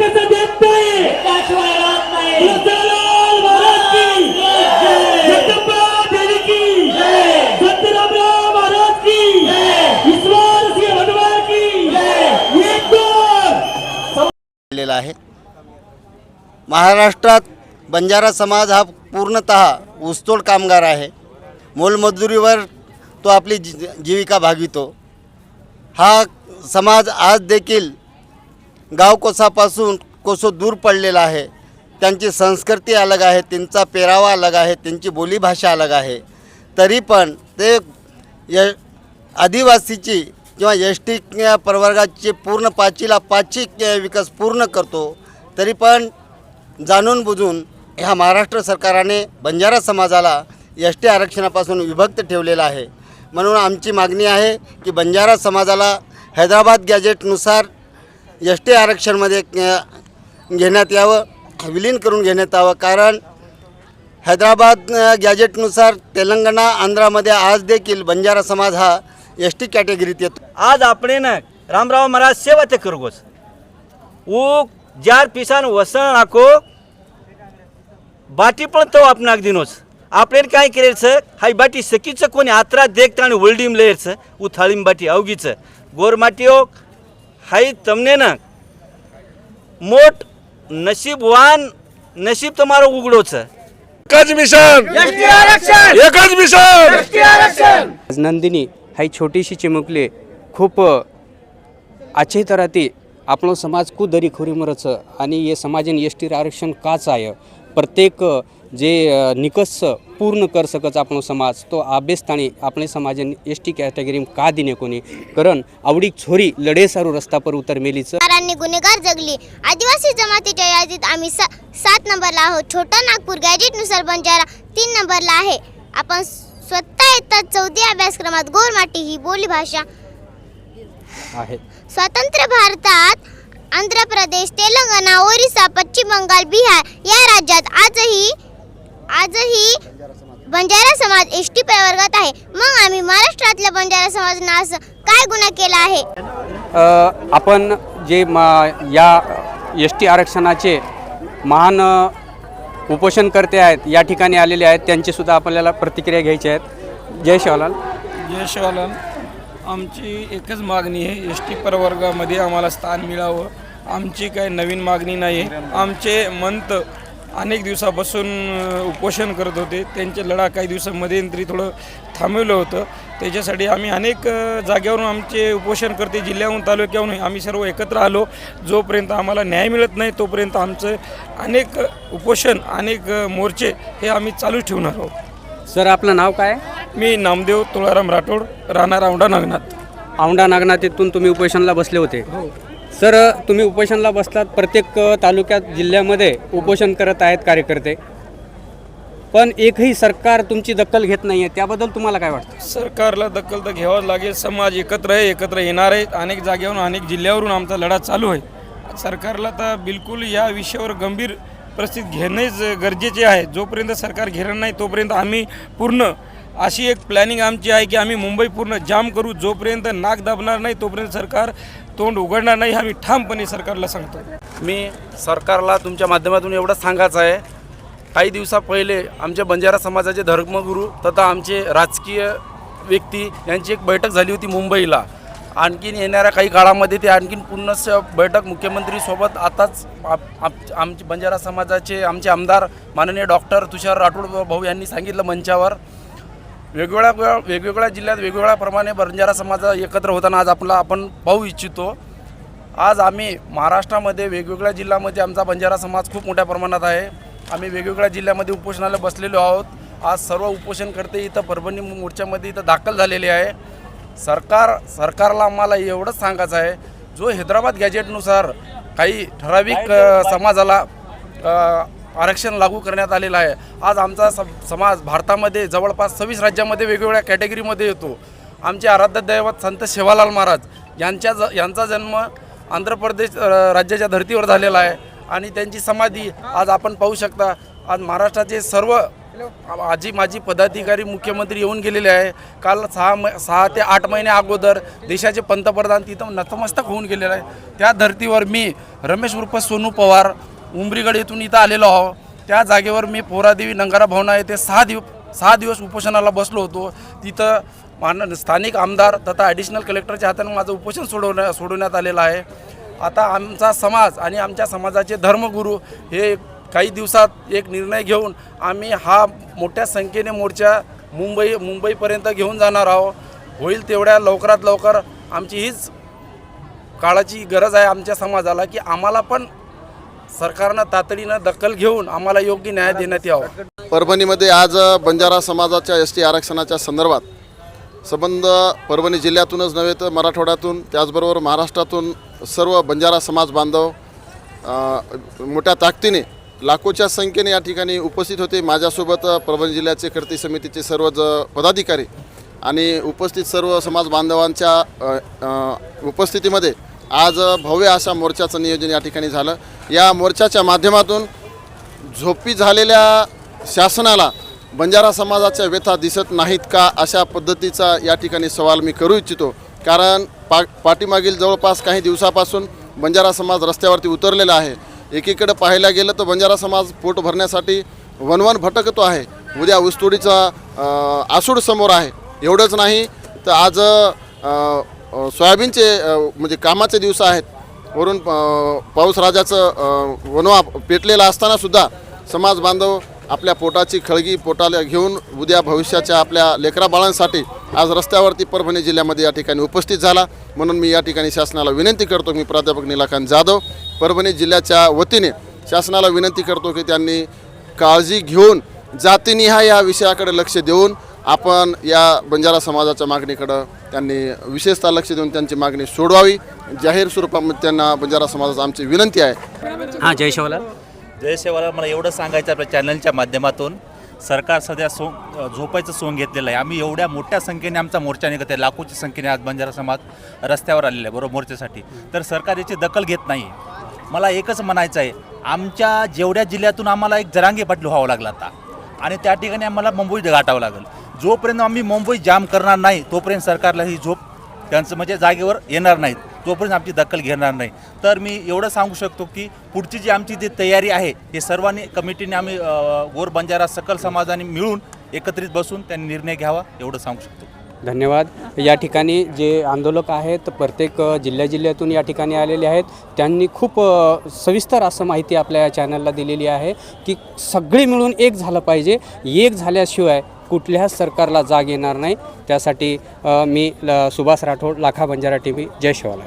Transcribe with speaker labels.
Speaker 1: कसं देत नाही
Speaker 2: आहे. महाराष्ट्रात बंजारा समाज हा पूर्णतः ऊसतोड कामगार आहे. मोलमजुरीवर तो आपली जी जीविका भागवितो. हा समाज आज देखील गाव कोसापासून कोसो दूर पडलेला आहे. त्यांची संस्कृती अलग आहे त्यांचा पेरावा अलग आहे त्यांची बोलीभाषा अलग आहे. तरी पण ते य आदिवासीची किंवा एस टी प्रवर्गाची पूर्ण पाचीला पाचही विकास पूर्ण करतो तरी पण जाणून बुजून ह्या महाराष्ट्र सरकारने बंजारा समाजाला एस टी आरक्षणापासून विभक्त ठेवलेला आहे. म्हणून आमची मागणी आहे की बंजारा समाजाला हैदराबाद गॅजेटनुसार एस टी आरक्षणमध्ये घेण्यात यावं विलीन करून घेण्यात यावं. कारण हैदराबाद गॅजेटनुसार तेलंगणा आंध्रामध्ये आज देखील बंजारा समाज हा एस टी कॅटेगरीत येतो.
Speaker 3: आज आपण रामराव महाराज सेवा ते करगोस ऊ जार पिसान वसण आको बाटी पण तो आपणाक दिनोस आपण काय केलेलं हाय बाटी सकीचं कोणी आत्रात देखता आणि वल्डीम लेयरचं उथाळीम बाटी अवगीचं गोरमाटियोक हाई तमने ना मोट नशीबवान नशीब तुम्हारो उगड़ो छ एकज मिशन! यष्टि आरक्षण!
Speaker 4: एकज मिशन!
Speaker 5: यष्टि नंदिनी हाई छोटी सी चिमुकली खूब अच्छे तरह ती आपलो समाज कु दरी खोरी मरत छ आणि ये समाजिन यष्टि आरक्षण काच आहे. प्रत्येक जे निकस पूर्ण कर सकच આપણો समाज तो आभ्यस्थानी આપણે समाजाने एस टी कॅटेगरी का दिने कोणी कारण आवडी छोरी लढे सारू रस्ता पर उतर मेलीचं
Speaker 6: सरकारांनी गुन्हेगार जगली आदिवासी जमातीच्या यादीत आम्ही सा सात नंबरला आहोत छोटा नागपूर गॅजेटनुसार बंजारा तीन नंबरला आहे आपण स्वतः येतात चौथी अभ्यासक्रमात गोरमाटी ही बोलीभाषा
Speaker 5: आहे
Speaker 6: स्वतंत्र भारतात आंध्र प्रदेश तेलंगणा ओरिसा पश्चिम बंगाल बिहार या राज्यात आजही आजही बंजारा समाज एस टी प्रवर्गात आहे. मग आम्ही महाराष्ट्रातल्या बंजारा समाजानं असं काय गुन्हा केला आहे?
Speaker 5: आपण जे मा या एस टी आरक्षणाचे महान उपोषणकर्ते आहेत या ठिकाणी आलेले आहेत त्यांचीसुद्धा आपल्याला प्रतिक्रिया घ्यायची आहेत. जय शिवलाल.
Speaker 7: जय शिवालाल. आमची एकच मागणी आहे एस टी प्रवर्गामध्ये आम्हाला स्थान मिळावं. आमची काही नवीन मागणी नाही आहे. आमचे मंत अनेक दिवसापासून उपोषण करत होते. त्यांचे लढा काही दिवसामध्यंतरी थोडं थांबवलं होतं. त्याच्यासाठी आम्ही अनेक जागेवरून आमचे उपोषण करते. जिल्ह्याहून तालुक्याहून आम्ही सर्व एकत्र आलो. जोपर्यंत आम्हाला न्याय मिळत नाही तोपर्यंत आमचं अनेक उपोषण अनेक मोर्चे हे आम्ही चालू ठेवणार आहोत.
Speaker 5: सर आपलं नाव काय?
Speaker 7: मी नामदेव तुळाराम राठोड राहणार औंढा नागनाथ.
Speaker 5: औंढा नागनाथ येथून तुम्ही उपोषणला बसले होते. सर तुम्ही उपोषणला बसलात. प्रत्येक तालुक्यात जिल्ह्यामध्ये उपोषण करत आहेत कार्यकर्ते. पण एकही सरकार तुमची दखल घेत नाही आहे त्याबद्दल तुम्हाला काय वाटतं?
Speaker 7: सरकारला दखल तर घ्यावंच लागेल. समाज एकत्र आहे एकत्र येणार आहे. अनेक जागेवरून अनेक जिल्ह्यावरून आमचा लढा चालू आहे. सरकारला तर बिलकुल या विषयावर गंभीर परिस्थिती घेणेच गरजेचे आहे. जोपर्यंत सरकार घेणार नाही तोपर्यंत आम्ही पूर्ण अशी एक प्लॅनिंग आमची आहे की आम्ही मुंबई पूर्ण जाम करू. जोपर्यंत नाक दाबणार नाही तोपर्यंत सरकार तोंड उघडणार नाही आम्ही ठामपणे सरकारला सांगतो.
Speaker 8: मी सरकारला तुमच्या माध्यमातून एवढंच सांगायचं आहे. काही दिवसा पहिले आमच्या बंजारा समाजाचे धर्मगुरू तथा आमचे राजकीय व्यक्ती यांची एक बैठक झाली होती मुंबईला. आणखीन येणाऱ्या काही काळामध्ये ते आणखीन पुन्हा बैठक मुख्यमंत्रीसोबत आताच आप- आमचे बंजारा समाजाचे आमचे आमदार माननीय डॉक्टर तुषार राठोड भाऊ यांनी सांगितलं मंचावर. वेगवेगळ्या वेगवेगळ्या जिल्ह्यात वेगवेगळ्या प्रमाणे बंजारा समाज एकत्र होताना आज आपला आपण पाहू इच्छितो. आज आम्ही महाराष्ट्रामध्ये वेगवेगळ्या जिल्ह्यामध्ये आमचा बंजारा समाज खूप मोठ्या प्रमाणात आहे. आम्ही वेगवेगळ्या जिल्ह्यामध्ये उपोषणाला बसलेलो आहोत. आज सर्व उपोषणकर्ते इथं परभणी मोर्चामध्ये इथं दाखल झालेले आहे. सरकार सरकारला आम्हाला एवढंच सांगायचं आहे. जो हैदराबाद गॅजेटनुसार काही ठराविक समाजाला आरक्षण लागू करण्यात आलेलं आहे. आज आमचा समाज भारतामध्ये जवळपास सव्वीस राज्यामध्ये वेगवेगळ्या कॅटेगरीमध्ये येतो. आमचे आराध्य दैवत संत सेवालाल महाराज यांच्या ज यांचा जन्म आंध्र प्रदेश राज्याच्या धर्तीवर झालेला आहे. आणि त्यांची समाधी आज आपण पाहू शकता. आज महाराष्ट्राचे सर्व आजी माझी पदाधिकारी मुख्यमंत्री येऊन गेलेले आहे. काल सहा म सहा ते आठ महिने अगोदर देशाचे पंतप्रधान तिथं नतमस्तक होऊन गेलेले आहे. त्या धर्तीवर मी रमेश उर्फ सोनू पवार उंबरीगड येथून इथं आलेलो आहो. त्या जागेवर मी पोरादेवी नंगारा भवना येथे सहा दिव सहा दिवस उपोषणाला बसलो होतो. तिथं मान स्थानिक आमदार तथा ॲडिशनल कलेक्टरच्या हाताने माझं उपोषण सोडवण्या सोडवण्यात आलेलं आहे. आता आमचा समाज आणि आमच्या समाजाचे धर्मगुरू हे काही दिवसात एक निर्णय घेऊन आम्ही हा मोठ्या संख्येने मोर्चा मुंबई मुंबईपर्यंत घेऊन जाणार आहोत होईल तेवढ्या लवकरात लवकर आमची हीच काळाची गरज आहे आमच्या समाजाला की आम्हाला पण सरकारनं तातडीनं दखल घेऊन आम्हाला योग्य न्याय देण्यात यावा.
Speaker 9: परभणीमध्ये आज बंजारा समाजाच्या एस टी आरक्षणाच्या संदर्भात संबंध परभणी जिल्ह्यातूनच नव्हे तर मराठवाड्यातून त्याचबरोबर महाराष्ट्रातून सर्व बंजारा समाज बांधव मोठ्या ताकदीने लाखोच्या संख्येने या ठिकाणी उपस्थित होते. माझ्यासोबत परभणी जिल्ह्याचे कृती समितीचे सर्व ज पदाधिकारी आणि उपस्थित सर्व समाज बांधवांच्या उपस्थितीमध्ये आज भव्य अशा मोर्चाचं नियोजन या ठिकाणी झालं. या मोर्चाच्या माध्यमातून झोपी झालेल्या शासनाला बंजारा समाजाच्या व्यथा दिसत नाहीत का अशा पद्धतीचा या ठिकाणी सवाल मी करू इच्छितो. कारण पा पाठीमागील जवळपास काही दिवसापासून बंजारा समाज रस्त्यावरती उतरलेला आहे. एकीकडे पाहायला गेलं तर बंजारा समाज पोट भरण्यासाठी वनवन भटकतो आहे. उद्या ऊसतोडीचा आसूड समोर आहे. एवढंच नाही. तर आज सोयाबीनचे म्हणजे कामाचे दिवस आहेत. वरून अ, पाऊस राजाचं वनवा पेटलेला असतानासुद्धा समाज बांधव आपल्या पोटाची खळगी पोटाला घेऊन उद्या भविष्याच्या आपल्या लेकरा बाळांसाठी आज रस्त्यावरती परभणी जिल्ह्यामध्ये या ठिकाणी उपस्थित झाला. म्हणून मी या ठिकाणी शासनाला विनंती करतो मी प्राध्यापक निलाकांत जाधव परभणी जिल्ह्याच्या वतीने शासनाला विनंती करतो की त्यांनी काळजी घेऊन जातीनिहाय या विषयाकडे लक्ष देऊन आपण या बंजारा समाजाच्या मागणीकडं त्यांनी विशेषतः लक्ष देऊन त्यांची मागणी सोडवावी. जाहीर स्वरूपामध्ये त्यांना बंजारा समाजाचा आमची विनंती आहे.
Speaker 5: हां जय शिवलाल.
Speaker 10: जय सेवाला मला एवढं सांगायचं आहे आपल्या चॅनलच्या माध्यमातून. सरकार सध्या सो झोपायचं सोंग घेतलेलं आहे. आम्ही एवढ्या मोठ्या संख्येने आमचा मोर्चा निघत आहे लाखोच्या संख्येने आज बंजारा समाज रस्त्यावर आलेला आहे बरोबर मोर्चासाठी. तर सरकार याची दखल घेत नाही. मला एकच म्हणायचं आहे आमच्या जेवढ्या जिल्ह्यातून आम्हाला एक जरांगे पाटील व्हावं लागला आता. आणि त्या ठिकाणी आम्हाला मुंबई गाठावं लागेल. जोपर्यंत आम्ही मुंबई जाम करणार नाही तोपर्यंत सरकारला ही झोप त्यांचं म्हणजे जागेवर येणार नाहीत. तोपर्यंत आमची दखल घेणार नाही. तर मी एवढं सांगू शकतो की पुढची जी आमची जी तयारी आहे हे सर्वांनी कमिटीने आम्ही गोर बंजारा सकल समाजाने मिळून एकत्रित बसून त्यांनी निर्णय घ्यावा एवढं सांगू शकतो.
Speaker 5: धन्यवाद. या ठिकाणी जे आंदोलक आहेत प्रत्येक जिल्ह्या जिल्ह्यातून या ठिकाणी आलेले आहेत. त्यांनी खूप सविस्तर असं माहिती आपल्या या चॅनलला दिलेली आहे की सगळे मिळून एक झालं पाहिजे. एक झाल्याशिवाय कुठल्याच सरकारला जाग येणार नाही. त्यासाठी मी ल- सुभाष राठोड लाखा बंजारा टी व्ही जय शिवाला.